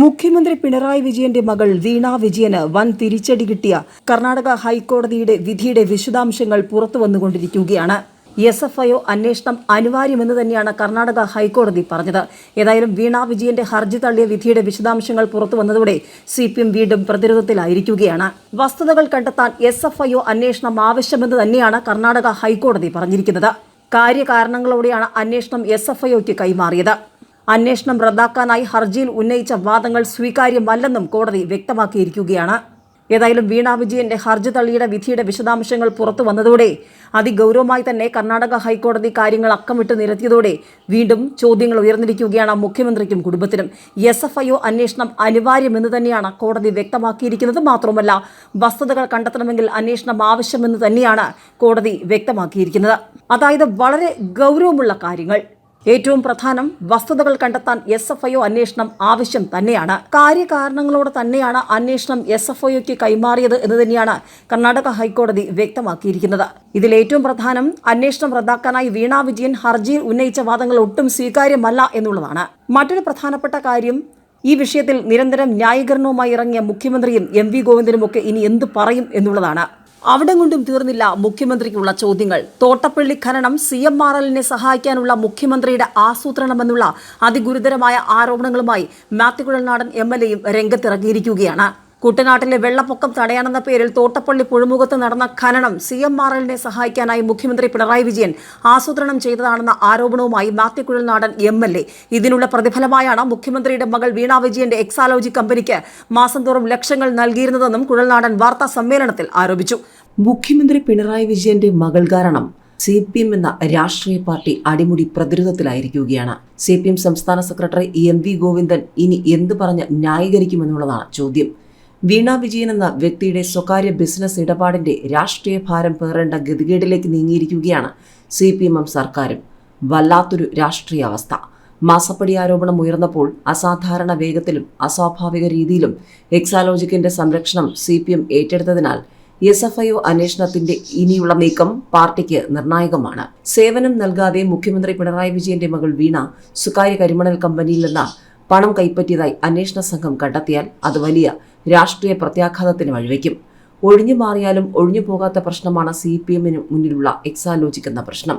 മുഖ്യമന്ത്രി പിണറായി വിജയന്റെ മകൾ വീണ വിജയന് വൻ തിരിച്ചടി കിട്ടിയ കർണാടക ഹൈക്കോടതിയുടെ വിധിയുടെ വിശദാംശങ്ങൾ പുറത്തു വന്നുകൊണ്ടിരിക്കുകയാണ്. എസ് എഫ് ഐഒ അന്വേഷണം അനിവാര്യമെന്ന് തന്നെയാണ് കർണാടക ഹൈക്കോടതി പറഞ്ഞത്. ഏതായാലും വീണ വിജയന്റെ ഹർജി തള്ളിയ വിധിയുടെ വിശദാംശങ്ങൾ പുറത്തു വന്നതോടെ സി പി എം വീണ്ടും പ്രതിരോധത്തിലായിരിക്കുകയാണ്. വസ്തുതകൾ കണ്ടെത്താൻ എസ് എഫ് ഐഒ അന്വേഷണം ആവശ്യമെന്ന് തന്നെയാണ് കർണാടക ഹൈക്കോടതി പറഞ്ഞിരിക്കുന്നത്. കാര്യകാരണങ്ങളോടെയാണ് അന്വേഷണം എസ് എഫ് ഐഒക്ക് കൈമാറിയത്. അന്വേഷണം റദ്ദാക്കാനായി ഹർജിയിൽ ഉന്നയിച്ച വാദങ്ങൾ സ്വീകാര്യമല്ലെന്നും കോടതി വ്യക്തമാക്കിയിരിക്കുകയാണ്. ഏതായാലും വീണ വിജയന്റെ ഹർജി തള്ളിയുടെ വിധിയുടെ വിശദാംശങ്ങൾ പുറത്തു വന്നതോടെ അതിഗൗരവമായി തന്നെ കർണാടക ഹൈക്കോടതി കാര്യങ്ങൾ അക്കമിട്ട് നിരത്തിയതോടെ വീണ്ടും ചോദ്യങ്ങൾ ഉയർന്നിരിക്കുകയാണ് മുഖ്യമന്ത്രിക്കും കുടുംബത്തിനും. എസ് എഫ് ഐ ഒ അന്വേഷണം അനിവാര്യമെന്ന് തന്നെയാണ് കോടതി വ്യക്തമാക്കിയിരിക്കുന്നത്. മാത്രമല്ല വസ്തുതകൾ കണ്ടെത്തണമെങ്കിൽ അന്വേഷണം ആവശ്യമെന്ന് തന്നെയാണ് കോടതി വ്യക്തമാക്കിയിരിക്കുന്നത്. അതായത് വളരെ ഗൗരവമുള്ള കാര്യങ്ങൾ. ഏറ്റവും പ്രധാനം വസ്തുതകൾ കണ്ടെത്താൻ എസ് എഫ് ഐ ഒ അന്വേഷണം ആവശ്യം തന്നെയാണ്. കാര്യകാരണങ്ങളോട് തന്നെയാണ് അന്വേഷണം എസ് എഫ് ഐഒക്ക് കൈമാറിയത് എന്ന് തന്നെയാണ് കർണാടക ഹൈക്കോടതി വ്യക്തമാക്കിയിരിക്കുന്നത്. ഇതിൽ ഏറ്റവും പ്രധാനം അന്വേഷണം റദ്ദാക്കാനായി വീണാ വിജയൻ ഹർജിയിൽ ഉന്നയിച്ച വാദങ്ങൾ ഒട്ടും സ്വീകാര്യമല്ല എന്നുള്ളതാണ്. മറ്റൊരു പ്രധാനപ്പെട്ട കാര്യം ഈ വിഷയത്തിൽ നിരന്തരം ന്യായീകരണവുമായി ഇറങ്ങിയ മുഖ്യമന്ത്രിയും എം വി ഗോവിന്ദനുമൊക്കെ ഇനി എന്തു പറയും എന്നുള്ളതാണ്. അവിടെ കൊണ്ടും തീർന്നില്ല മുഖ്യമന്ത്രിക്കുള്ള ചോദ്യങ്ങൾ. തോട്ടപ്പള്ളി ഖനനം സി എം ആർ എല്ലിനെ സഹായിക്കാനുള്ള മുഖ്യമന്ത്രിയുടെ ആസൂത്രണമെന്നുള്ള അതിഗുരുതരമായ ആരോപണങ്ങളുമായി മാത്യു കുഴൽനാടൻ എം എൽ എയും രംഗത്തിറങ്ങിയിരിക്കുകയാണ്. കുട്ടനാട്ടിലെ വെള്ളപ്പൊക്കം തടയാനെന്ന പേരിൽ തോട്ടപ്പള്ളി പുഴമുഖത്ത് നടന്ന ഖനനം സി എം ആർ എല്ലിനെ സഹായിക്കാനായി മുഖ്യമന്ത്രി പിണറായി വിജയൻ ആസൂത്രണം ചെയ്തതാണെന്ന ആരോപണവുമായി മാത്യു നാടൻ എം എൽ എ. ഇതിനുള്ള പ്രതിഫലമായാണ് മുഖ്യമന്ത്രിയുടെ മകൾ വീണ വിജയന്റെ എക്സാലോജി കമ്പനിക്ക് മാസം തോറും ലക്ഷങ്ങൾ നൽകിയിരുന്നതെന്നും കുഴൽനാടൻ വാർത്താ സമ്മേളനത്തിൽ ആരോപിച്ചു. മുഖ്യമന്ത്രി പിണറായി വിജയന്റെ മകൾ കാരണം സി പി എം എന്ന രാഷ്ട്രീയ പാർട്ടി അടിമുടി പ്രതിരോധത്തിലായിരിക്കുകയാണ്. സി പി എം സംസ്ഥാന സെക്രട്ടറി എം വി ഗോവിന്ദൻ ഇനി എന്ത് പറഞ്ഞ് ന്യായീകരിക്കുമെന്നുള്ളതാണ് ചോദ്യം. വീണ വിജയൻ എന്ന വ്യക്തിയുടെ സ്വകാര്യ ബിസിനസ് ഇടപാടിന്റെ രാഷ്ട്രീയ ഭാരം പേറേണ്ട ഗതികേടിലേക്ക് നീങ്ങിയിരിക്കുകയാണ് സി പി എം എം സർക്കാരും. വല്ലാത്തൊരു രാഷ്ട്രീയ അവസ്ഥ. മാസപ്പടി ആരോപണം ഉയർന്നപ്പോൾ അസാധാരണ വേഗത്തിലും അസ്വാഭാവിക രീതിയിലും എക്സാലോജിക്കിന്റെ സംരക്ഷണം സി പി എം ഏറ്റെടുത്തതിനാൽ എസ് എഫ് ഐ ഒ അന്വേഷണത്തിന്റെ ഇനിയുള്ള നീക്കം പാർട്ടിക്ക് നിർണായകമാണ്. സേവനം നൽകാതെ മുഖ്യമന്ത്രി പിണറായി വിജയന്റെ മകൾ വീണ സ്വകാര്യ കരിമണൽ കമ്പനിയിൽ നിന്ന് പണം കൈപ്പറ്റിയതായി അന്വേഷണ സംഘം കണ്ടെത്തിയാൽ അത് വലിയ രാഷ്ട്രീയ പ്രത്യാഘാതത്തിന് വഴിവെക്കും. ഒഴിഞ്ഞു മാറിയാലും ഒഴിഞ്ഞു പോകാത്ത പ്രശ്നമാണ് സി പി എമ്മിന് മുന്നിലുള്ള എക്സാലോജിക് എന്ന പ്രശ്നം.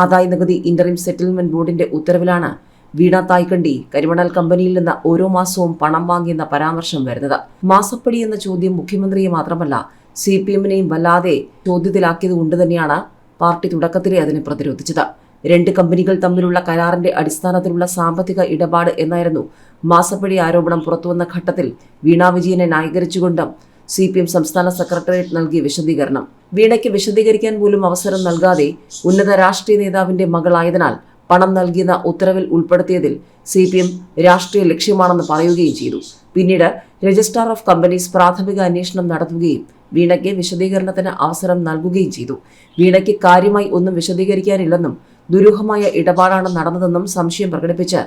ആദായ നികുതി ഇന്ററിം സെറ്റിൽമെന്റ് ബോർഡിന്റെ ഉത്തരവിലാണ് വീണ തായ്ക്കണ്ടി കരിമണൽ കമ്പനിയിൽ നിന്ന് ഓരോ മാസവും പണം വാങ്ങിയെന്ന പരാമർശം വരുന്നത്. മാസപ്പടി എന്ന ചോദ്യം മുഖ്യമന്ത്രിയെ മാത്രമല്ല സി പി എമ്മിനെയും വല്ലാതെ ചോദ്യത്തിലാക്കിയത് കൊണ്ട് തന്നെയാണ് പാർട്ടി തുടക്കത്തിലെ അതിനെ പ്രതിരോധിച്ചത്. രണ്ട് കമ്പനികൾ തമ്മിലുള്ള കരാറിന്റെ അടിസ്ഥാനത്തിലുള്ള സാമ്പത്തിക ഇടപാട് എന്നായിരുന്നു മാസപ്പടി ആരോപണം പുറത്തുവന്ന ഘട്ടത്തിൽ വീണ വിജയനെ ന്യായീകരിച്ചുകൊണ്ട് സി പി എം സംസ്ഥാന സെക്രട്ടേറിയറ്റ് നൽകിയ വിശദീകരണം. വീണയ്ക്ക് വിശദീകരിക്കാൻ പോലും അവസരം നൽകാതെ ഉന്നത രാഷ്ട്രീയ നേതാവിന്റെ മകളായതിനാൽ പണം നൽകിയെന്ന ഉത്തരവിൽ ഉൾപ്പെടുത്തിയതിൽ സി പി എം രാഷ്ട്രീയ ലക്ഷ്യമാണെന്ന് പറയുകയും ചെയ്തു. പിന്നീട് രജിസ്ട്രാർ ഓഫ് കമ്പനീസ് പ്രാഥമിക അന്വേഷണം നടത്തുകയും വീണയ്ക്ക് വിശദീകരണത്തിന് അവസരം നൽകുകയും ചെയ്തു. വീണയ്ക്ക് കാര്യമായി ഒന്നും വിശദീകരിക്കാനില്ലെന്നും ദുരൂഹമായ ഇടപാടാണ് നടന്നതെന്നും സംശയം പ്രകടിപ്പിച്ച്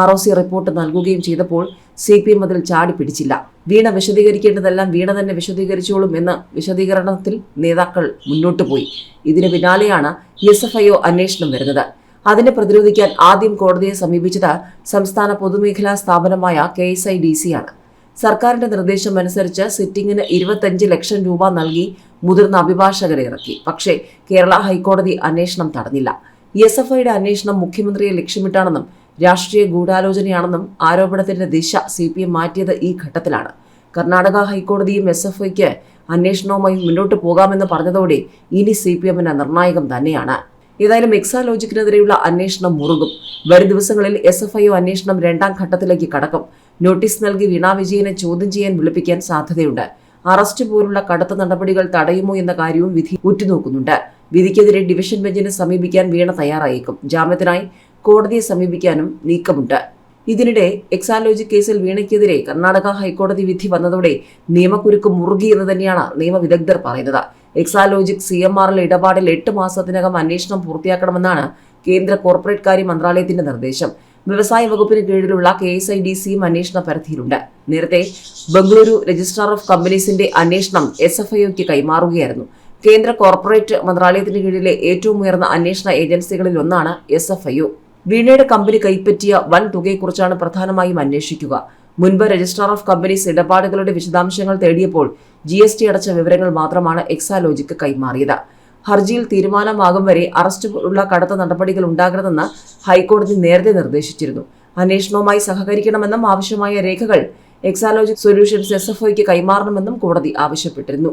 ആർ ഒ സി റിപ്പോർട്ട് നൽകുകയും ചെയ്തപ്പോൾ സി പി എം അതിൽ ചാടി പിടിച്ചില്ല. വീണ വിശദീകരിക്കേണ്ടതെല്ലാം വീണ തന്നെ വിശദീകരിച്ചോളും എന്ന് വിശദീകരണത്തിൽ നേതാക്കൾ മുന്നോട്ടു പോയി. ഇതിന് പിന്നാലെയാണ് എസ് എഫ് ഐ ഒ അന്വേഷണം വരുന്നത്. അതിനെ പ്രതിരോധിക്കാൻ ആദ്യം കോടതിയെ സമീപിച്ചത് സംസ്ഥാന പൊതുമേഖലാ സ്ഥാപനമായ K S I D C ആണ്. സർക്കാരിന്റെ നിർദ്ദേശം അനുസരിച്ച് സിറ്റിംഗിന് ഇരുപത്തഞ്ച് ലക്ഷം രൂപ നൽകി മുതിർന്ന അഭിഭാഷകരെ ഇറക്കി. പക്ഷേ കേരള ഹൈക്കോടതി അന്വേഷണം തടഞ്ഞില്ല. എസ് എഫ് ഐയുടെ അന്വേഷണം മുഖ്യമന്ത്രിയെ ലക്ഷ്യമിട്ടാണെന്നും രാഷ്ട്രീയ ഗൂഢാലോചനയാണെന്നും ആരോപണത്തിന്റെ ദിശ സി പി എം മാറ്റിയത് ഈ ഘട്ടത്തിലാണ്. കർണാടക ഹൈക്കോടതിയും എസ് എഫ് ഐക്ക് അന്വേഷണവുമായി മുന്നോട്ട് പോകാമെന്ന് പറഞ്ഞതോടെ ഇനി സി പി എമ്മിന് നിർണായകം തന്നെയാണ്. ഏതായാലും എക്സാലോജിക്കിനെതിരെയുള്ള അന്വേഷണം മുറുകും. വരും ദിവസങ്ങളിൽ എസ് എഫ് ഐ അന്വേഷണം രണ്ടാം ഘട്ടത്തിലേക്ക് കടക്കും. നോട്ടീസ് നൽകി വീണ വിജയനെ ചോദ്യം ചെയ്യാൻ വിളിപ്പിക്കാൻ സാധ്യതയുണ്ട്. അറസ്റ്റ് പോലുള്ള കടുത്ത നടപടികൾ തടയുമോ എന്ന കാര്യവും വിധി ഉറ്റുനോക്കുന്നുണ്ട്. വിധിക്കെതിരെ ഡിവിഷൻ ബെഞ്ചിനെ സമീപിക്കാൻ വീണ തയ്യാറായേക്കും. ജാമ്യത്തിനായി കോടതിയെ സമീപിക്കാനും നീക്കമുണ്ട്. ഇതിനിടെ എക്സാലോജി കേസിൽ വീണയ്ക്കെതിരെ കർണാടക ഹൈക്കോടതി വിധി വന്നതോടെ നിയമക്കുരുക്ക് മുറുകി എന്ന് തന്നെയാണ് നിയമവിദഗ്ധർ പറയുന്നത്. എക്സാലോജിക് സി എം ആറിൽ ഇടപാടിൽ എട്ട് മാസത്തിനകം അന്വേഷണം പൂർത്തിയാക്കണമെന്നാണ് കേന്ദ്ര കോർപ്പറേറ്റ് കാര്യ മന്ത്രാലയത്തിന്റെ നിർദ്ദേശം. വ്യവസായ വകുപ്പിന് കീഴിലുള്ള കെ എസ് ഐ ഡി സിയും അന്വേഷണ പരിധിയിലുണ്ട്. നേരത്തെ ബംഗളൂരു രജിസ്ട്രാർ ഓഫ് കമ്പനീസിന്റെ അന്വേഷണം എസ് എഫ് ഐക്ക് കൈമാറുകയായിരുന്നു. കേന്ദ്ര കോർപ്പറേറ്റ് മന്ത്രാലയത്തിന് കീഴിലെ ഏറ്റവും ഉയർന്ന അന്വേഷണ ഏജൻസികളിൽ ഒന്നാണ് എസ് എഫ് ഐ വീണയുടെ കമ്പനി കൈപ്പറ്റിയ വൻ തുകയെക്കുറിച്ചാണ് പ്രധാനമായും അന്വേഷിക്കുക. മുൻപ് രജിസ്ട്രാർ ഓഫ് കമ്പനീസ് ഇടപാടുകളുടെ വിശദാംശങ്ങൾ തേടിയപ്പോൾ ജി എസ് ടി അടച്ച വിവരങ്ങൾ മാത്രമാണ് എക്സാലോജിക്ക് കൈമാറിയത്. ഹർജിയിൽ തീരുമാനമാകും വരെ അറസ്റ്റ് ഉള്ള കടുത്ത നടപടികൾ ഉണ്ടാകരുതെന്ന് ഹൈക്കോടതി നേരത്തെ നിർദ്ദേശിച്ചിരുന്നു. അന്വേഷണവുമായി സഹകരിക്കണമെന്നും ആവശ്യമായ രേഖകൾ എക്സാലോജിക് സൊല്യൂഷൻസ് എസ് എഫ് കൈമാറണമെന്നും കോടതി ആവശ്യപ്പെട്ടിരുന്നു.